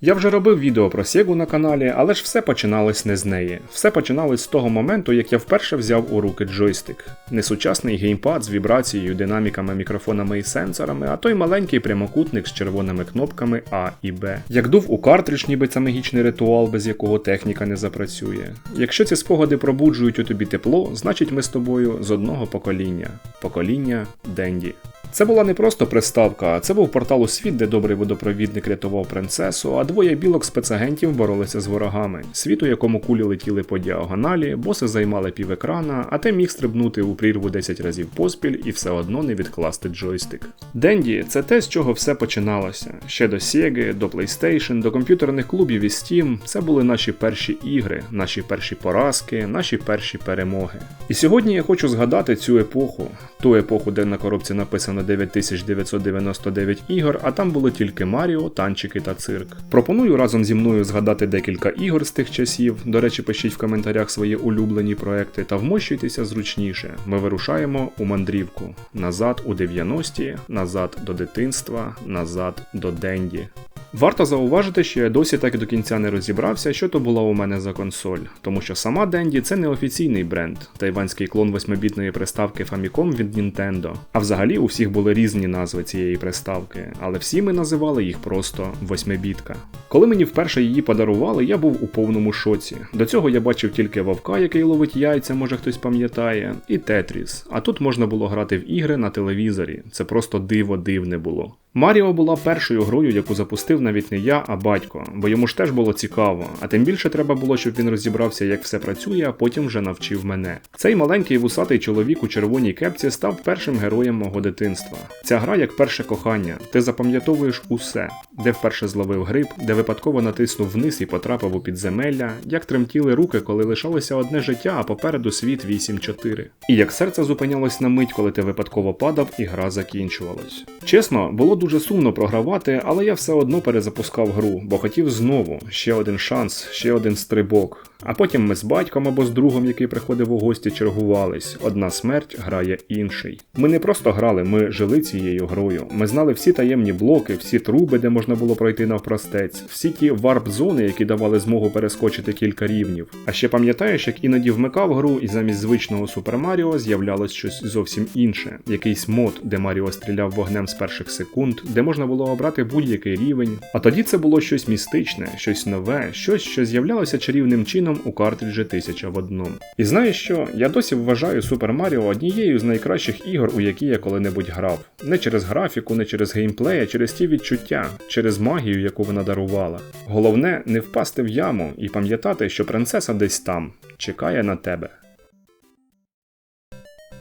Я вже робив відео про Sega на каналі, але ж все починалось не з неї. Все починалось з того моменту, як я вперше взяв у руки джойстик. Не сучасний геймпад з вібрацією, динаміками, мікрофонами і сенсорами, а той маленький прямокутник з червоними кнопками А і Б. Як дув у картридж, ніби це магічний ритуал, без якого техніка не запрацює. Якщо ці спогади пробуджують у тобі тепло, значить ми з тобою з одного покоління покоління Денді. Це була не просто приставка, це був портал у світ, де добрий водопровідник рятував принцесу, а двоє білок спецагентів боролися з ворогами. Світ, у якому кулі летіли по діагоналі, боси займали півекрана, а ти міг стрибнути у прірву 10 разів поспіль і все одно не відкласти джойстик. Денді це те, з чого все починалося. Ще до Sega, до PlayStation, до комп'ютерних клубів і Steam. Це були наші перші ігри, наші перші поразки, наші перші перемоги. І сьогодні я хочу згадати цю епоху, ту епоху, де на коробці написано 9999 ігор, а там було тільки Маріо, танчики та цирк. Пропоную разом зі мною згадати декілька ігор з тих часів. До речі, пишіть в коментарях свої улюблені проекти та вмощуйтеся зручніше. Ми вирушаємо у мандрівку назад у 90-ті, назад до дитинства, назад до Денді. Варто зауважити, що я досі так і до кінця не розібрався, що то була у мене за консоль, тому що сама Денді це не офіційний бренд, тайванський клон восьмибітної приставки Famicom від Nintendo. А взагалі у всіх були різні назви цієї приставки, але всі ми називали їх просто восьмибітка. Коли мені вперше її подарували, я був у повному шоці. До цього я бачив тільки вовка, який ловить яйця, може хтось пам'ятає, і Тетріс. А тут можна було грати в ігри на телевізорі. Це просто диво дивне було. Маріо була першою грою, яку запустив навіть не я, а батько, бо йому ж теж було цікаво, а тим більше треба було, щоб він розібрався, як все працює, а потім вже навчив мене. Цей маленький вусатий чоловік у червоній кепці став першим героєм мого дитинства. Ця гра як перше кохання, ти запам'ятовуєш усе, де вперше зловив гриб, де випадково натиснув вниз і потрапив у підземелля, як тремтіли руки, коли лишалося одне життя, а попереду світ 8-4. І як серце зупинялось на мить, коли ти випадково падав і гра закінчувалась. Чесно, було дуже сумно програвати, але я все одно перезапускав гру, бо хотів знову ще один шанс, ще один стрибок. А потім ми з батьком або з другом, який приходив у гості, чергувались. Одна смерть грає інший. Ми не просто грали, ми жили цією грою. Ми знали всі таємні блоки, всі труби, де можна було пройти навпростець, всі ті варп-зони, які давали змогу перескочити кілька рівнів. А ще пам'ятаєш, як іноді вмикав гру, і замість звичного Супер Маріо з'являлось щось зовсім інше, якийсь мод, де Маріо стріляв вогнем з перших секунд, де можна було обрати будь-який рівень. А тоді це було щось містичне, щось нове, щось, що з'являлося чарівним чином у картриджі 1000 в одному. І знаєш що? Я досі вважаю Super Mario однією з найкращих ігор, у які я коли-небудь грав. Не через графіку, не через геймплей, а через ті відчуття, через магію, яку вона дарувала. Головне не впасти в яму і пам'ятати, що принцеса десь там чекає на тебе.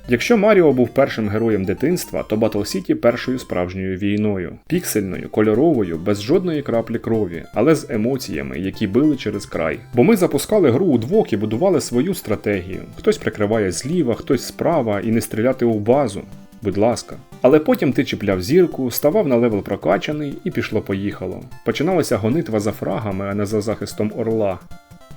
Якщо Маріо був першим героєм дитинства, то Battle City першою справжньою війною, піксельною, кольоровою, без жодної краплі крові, але з емоціями, які били через край. Бо ми запускали гру удвох і будували свою стратегію. Хтось прикриває зліва, хтось справа і не стріляти у базу. Будь ласка. Але потім ти чіпляв зірку, ставав на левел прокачаний і пішло-поїхало. Починалася гонитва за фрагами, а не за захистом орла.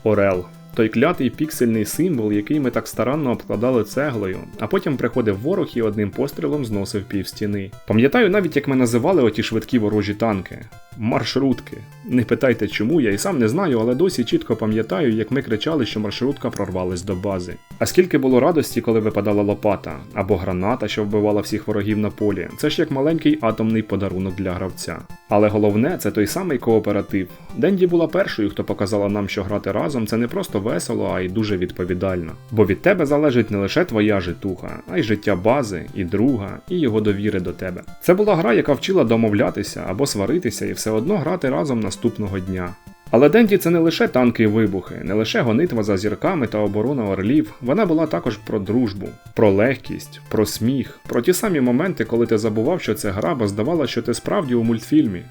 Орел. Той клятий піксельний символ, який ми так старанно обкладали цеглою, а потім приходив ворог і одним пострілом зносив пів стіни. Пам'ятаю навіть, як ми називали оті швидкі ворожі танки. Маршрутки. Не питайте чому, я і сам не знаю, але досі чітко пам'ятаю, як ми кричали, що маршрутка прорвалась до бази. А скільки було радості, коли випадала лопата, або граната, що вбивала всіх ворогів на полі. Це ж як маленький атомний подарунок для гравця. Але головне, це той самий кооператив. Денді була першою, хто показала нам, що грати разом це не просто весело, а й дуже відповідально. Бо від тебе залежить не лише твоя житуха, а й життя бази, і друга, і його довіри до тебе. Це була гра, яка вчила домовлятися або сваритися і все одно грати разом наступного дня. Але Денді це не лише танки і вибухи, не лише гонитва за зірками та оборона орлів, вона була також про дружбу, про легкість, про сміх, про ті самі моменти, коли ти забував, що це гра, бо здавалося, що ти справді у мультфільмі.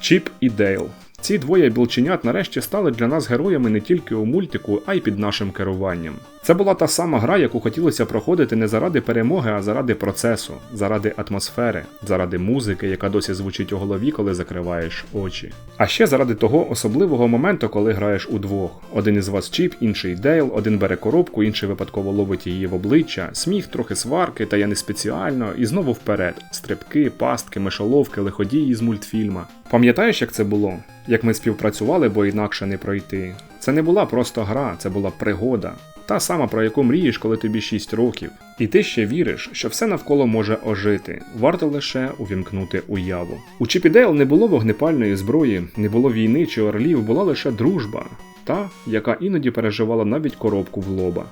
Чіп і Дейл. Ці двоє білченят нарешті стали для нас героями не тільки у мультику, а й під нашим керуванням. Це була та сама гра, яку хотілося проходити не заради перемоги, а заради процесу, заради атмосфери, заради музики, яка досі звучить у голові, коли закриваєш очі. А ще заради того особливого моменту, коли граєш удвох. Один із вас чіп, інший Дейл, один бере коробку, інший випадково ловить її в обличчя, сміх, трохи сварки, та я не спеціально, і знову вперед. Стрибки, пастки, мишоловки, лиходії з мультфільма. Пам'ятаєш, як це було? Як ми співпрацювали, бо інакше не пройти. Це не була просто гра, це була пригода. Та сама, про яку мрієш, коли тобі 6 років. І ти ще віриш, що все навколо може ожити, варто лише увімкнути уяву. У Чіпідейл не було вогнепальної зброї, не було війни чи орлів, була лише дружба, та, яка іноді переживала навіть коробку в лоба.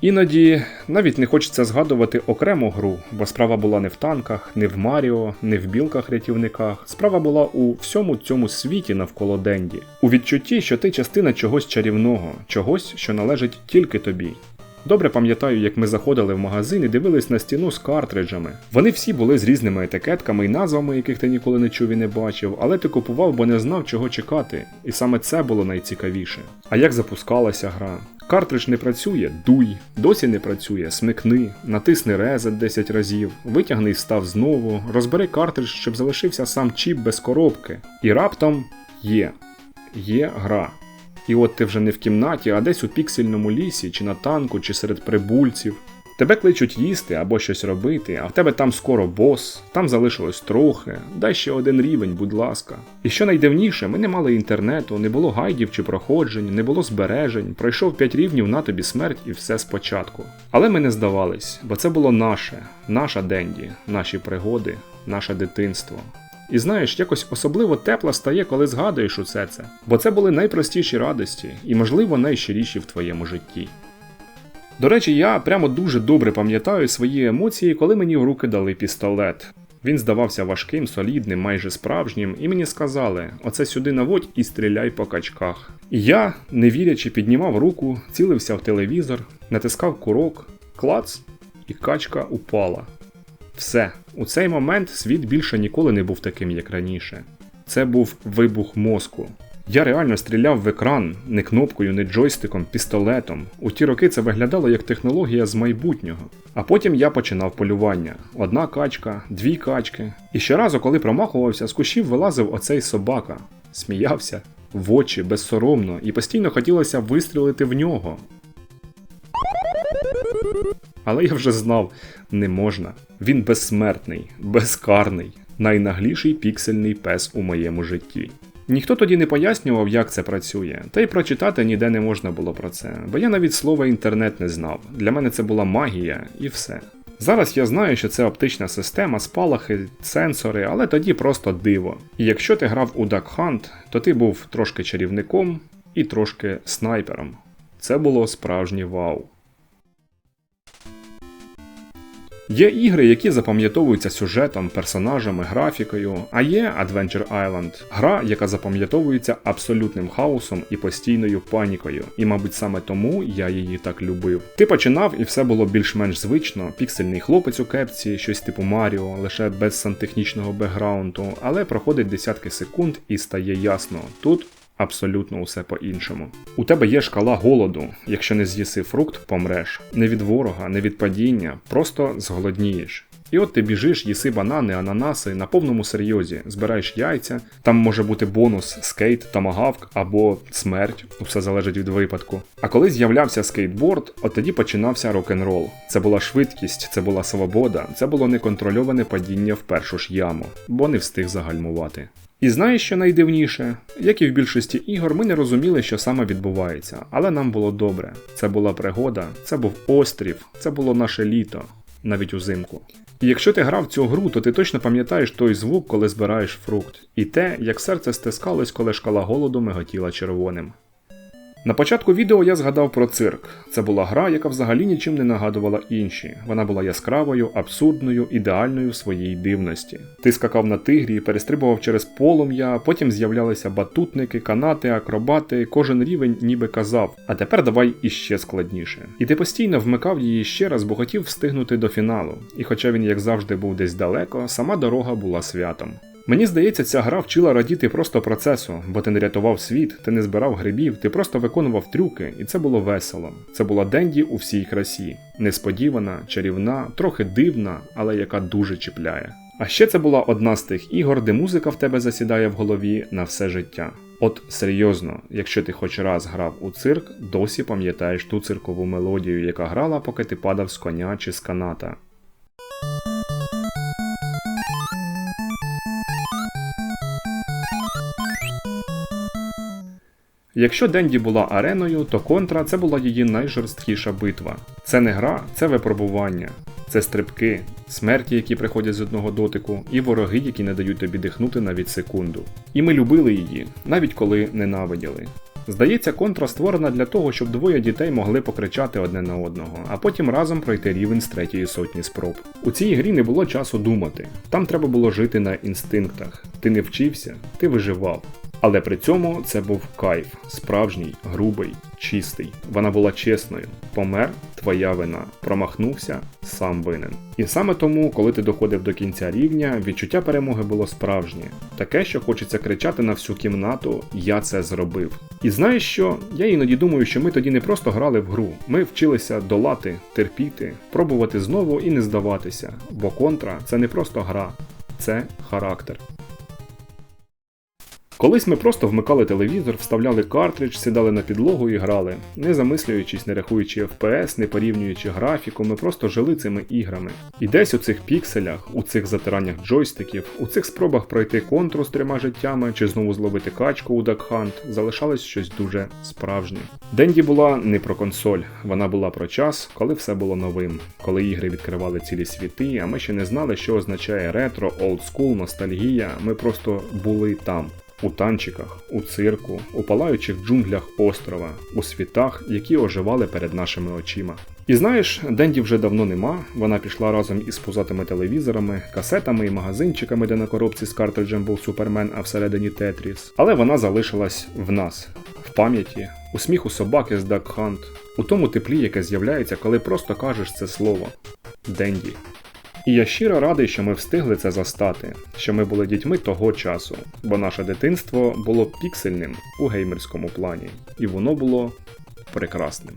Іноді навіть не хочеться згадувати окрему гру, бо справа була не в танках, не в Маріо, не в білках-рятівниках. Справа була у всьому цьому світі навколо Денді, у відчутті, що ти частина чогось чарівного, чогось, що належить тільки тобі. Добре пам'ятаю, як ми заходили в магазин і дивились на стіну з картриджами. Вони всі були з різними етикетками і назвами, яких ти ніколи не чув і не бачив, але ти купував, бо не знав, чого чекати. І саме це було найцікавіше. А як запускалася гра? Картридж не працює, дуй, досі не працює, смикни, натисни резет 10 разів, витягни став знову, розбери картридж, щоб залишився сам чіп без коробки. І раптом є. Є гра. І от ти вже не в кімнаті, а десь у піксельному лісі, чи на танку, чи серед прибульців. Тебе кличуть їсти або щось робити, а в тебе там скоро бос, там залишилось трохи, дай ще один рівень, будь ласка. І що найдивніше, ми не мали інтернету, не було гайдів чи проходжень, не було збережень, пройшов 5 рівнів на тобі смерть і все спочатку. Але ми не здавались, бо це було наше, наша Денді, наші пригоди, наше дитинство. І знаєш, якось особливо тепло стає, коли згадуєш усе це, бо це були найпростіші радості і, можливо, найщиріші в твоєму житті. До речі, я прямо дуже добре пам'ятаю свої емоції, коли мені в руки дали пістолет. Він здавався важким, солідним, майже справжнім, і мені сказали: оце сюди наводь і стріляй по качках. І я, не вірячи, піднімав руку, цілився в телевізор, натискав курок, клац, і качка упала. Все, у цей момент світ більше ніколи не був таким, як раніше. Це був вибух мозку. Я реально стріляв в екран не кнопкою, не джойстиком, пістолетом. У ті роки це виглядало як технологія з майбутнього. А потім я починав полювання: одна качка, дві качки. І щоразу, коли промахувався, з кущів вилазив оцей собака, сміявся в очі безсоромно, і постійно хотілося вистрілити в нього. Але я вже знав, не можна. Він безсмертний, безкарний, найнагліший піксельний пес у моєму житті. Ніхто тоді не пояснював, як це працює, та й прочитати ніде не можна було про це, бо я навіть слова інтернет не знав. Для мене це була магія і все. Зараз я знаю, що це оптична система, спалахи, сенсори, але тоді просто диво. І якщо ти грав у Duck Hunt, то ти був трошки чарівником і трошки снайпером. Це було справжнє вау. Є ігри, які запам'ятовуються сюжетом, персонажами, графікою, а є Adventure Island гра, яка запам'ятовується абсолютним хаосом і постійною панікою. І, мабуть, саме тому я її так любив. Ти починав і все було більш-менш звично, піксельний хлопець у кепці, щось типу Маріо, лише без сантехнічного бекграунду, але проходить десятки секунд і стає ясно. Тут Абсолютно усе по-іншому. У тебе є шкала голоду. Якщо не з'їси фрукт, помреш. Не від ворога, не від падіння, просто зголоднієш. І от ти біжиш, їси банани, ананаси на повному серйозі, збираєш яйця, там може бути бонус, скейт, тамагавк або смерть, все залежить від випадку. А коли з'являвся скейтборд, от тоді починався рок-н-рол. Це була швидкість, це була свобода, це було неконтрольоване падіння в першу ж яму, бо не встиг загальмувати. І знаєш, що найдивніше? Як і в більшості ігор, ми не розуміли, що саме відбувається, але нам було добре. Це була пригода, це був острів, це було наше літо, навіть узимку. І якщо ти грав цю гру, то ти точно пам'ятаєш той звук, коли збираєш фрукт, і те, як серце стискалось, коли шкала голоду миготіла червоним. На початку відео я згадав про цирк. Це була гра, яка взагалі нічим не нагадувала інші. Вона була яскравою, абсурдною, ідеальною в своїй дивності. Ти скакав на тигрі, перестрибував через полум'я, потім з'являлися батутники, канати, акробати, кожен рівень ніби казав, а тепер давай іще складніше. І ти постійно вмикав її ще раз, бо хотів встигнути до фіналу. І хоча він, як завжди, був десь далеко, сама дорога була святом. Мені здається, ця гра вчила радіти просто процесу, бо ти не рятував світ, ти не збирав грибів, ти просто виконував трюки, і це було весело. Це була Денді у всій красі. Несподівана, чарівна, трохи дивна, але яка дуже чіпляє. А ще це була одна з тих ігор, де музика в тебе засідає в голові на все життя. От серйозно, якщо ти хоч раз грав у цирк, досі пам'ятаєш ту циркову мелодію, яка грала, поки ти падав з коня чи з каната. Якщо Денді була ареною, то контра це була її найжорсткіша битва. Це не гра, це випробування, це стрибки, смерті, які приходять з одного дотику, і вороги, які не дають тобі дихнути навіть секунду. І ми любили її, навіть коли ненавиділи. Здається, контра створена для того, щоб двоє дітей могли покричати одне на одного, а потім разом пройти рівень з третьої сотні спроб. У цій грі не було часу думати. Там треба було жити на інстинктах. Ти не вчився, ти виживав. Але при цьому це був кайф, справжній, грубий, чистий. Вона була чесною. Помер твоя вина. Промахнувся сам винен. І саме тому, коли ти доходив до кінця рівня, відчуття перемоги було справжнє. Таке, що хочеться кричати на всю кімнату Я це зробив. І знаєш що? Я іноді думаю, що ми тоді не просто грали в гру, ми вчилися долати, терпіти, пробувати знову і не здаватися. Бо контра це не просто гра, це характер. Колись ми просто вмикали телевізор, вставляли картридж, сідали на підлогу і грали, не замислюючись, не рахуючи FPS, не порівнюючи графіку, ми просто жили цими іграми. І десь у цих пікселях, у цих затираннях джойстиків, у цих спробах пройти контру з трьома життями чи знову зловити качку у Duck Hunt, залишалось щось дуже справжнє. Денді була не про консоль, вона була про час, коли все було новим, коли ігри відкривали цілі світи, а ми ще не знали, що означає ретро, олдскул, ностальгія. Ми просто були там. У танчиках, у цирку, у палаючих джунглях острова, у світах, які оживали перед нашими очима. І знаєш, Денді вже давно нема, вона пішла разом із пузатими телевізорами, касетами і магазинчиками, де на коробці з картриджем був Супермен, а всередині Тетріс. Але вона залишилась в нас, в пам'яті, у сміху собаки з Hunt, у тому теплі, яке з'являється, коли просто кажеш це слово Денді. І я щиро радий, що ми встигли це застати, що ми були дітьми того часу, бо наше дитинство було піксельним у геймерському плані, і воно було прекрасним.